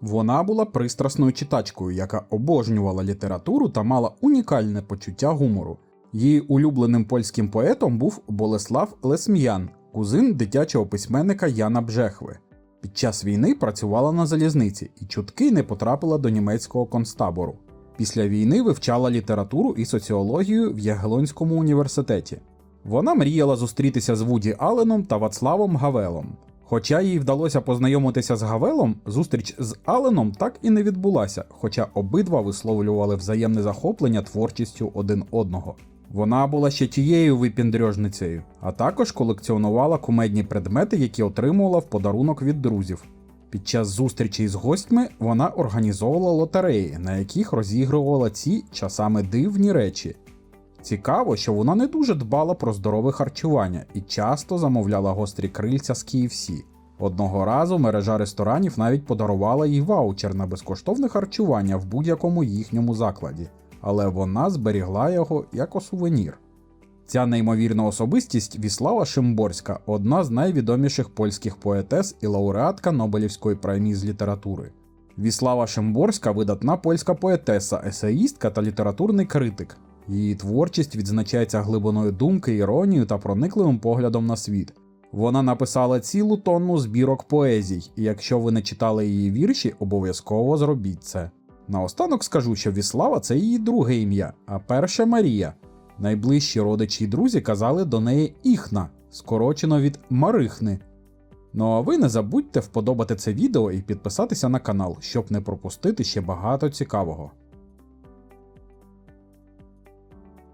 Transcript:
Вона була пристрасною читачкою, яка обожнювала літературу та мала унікальне почуття гумору. Її улюбленим польським поетом був Болеслав Лесм'ян, кузин дитячого письменника Яна Бжехви. Під час війни працювала на залізниці і чутки не потрапила до німецького концтабору. Після війни вивчала літературу і соціологію в Ягелонському університеті. Вона мріяла зустрітися з Вуді Алленом та Вацлавом Гавелом. Хоча їй вдалося познайомитися з Гавелом, зустріч з Алленом так і не відбулася, хоча обидва висловлювали взаємне захоплення творчістю один одного. Вона була ще тією випіндрьожницею, а також колекціонувала кумедні предмети, які отримувала в подарунок від друзів. Під час зустрічей з гостьми вона організовувала лотереї, на яких розігрувала ці часами дивні речі. Цікаво, що вона не дуже дбала про здорове харчування і часто замовляла гострі крильця з KFC. Одного разу мережа ресторанів навіть подарувала їй ваучер на безкоштовне харчування в будь-якому їхньому закладі, але вона зберігла його як сувенір. Ця неймовірна особистість Віслава Шимборська одна з найвідоміших польських поетес і лауреатка Нобелівської премії з літератури. Віслава Шимборська видатна польська поетеса, есеїстка та літературний критик. Її творчість відзначається глибиною думки, іронією та проникливим поглядом на світ. Вона написала цілу тонну збірок поезій, і якщо ви не читали її вірші, обов'язково зробіть це. Наостанок скажу, що Віслава це її друге ім'я, а перше Марія. Найближчі родичі й друзі казали до неї Іхна, скорочено від Марихни. Ну а ви не забудьте вподобати це відео і підписатися на канал, щоб не пропустити ще багато цікавого.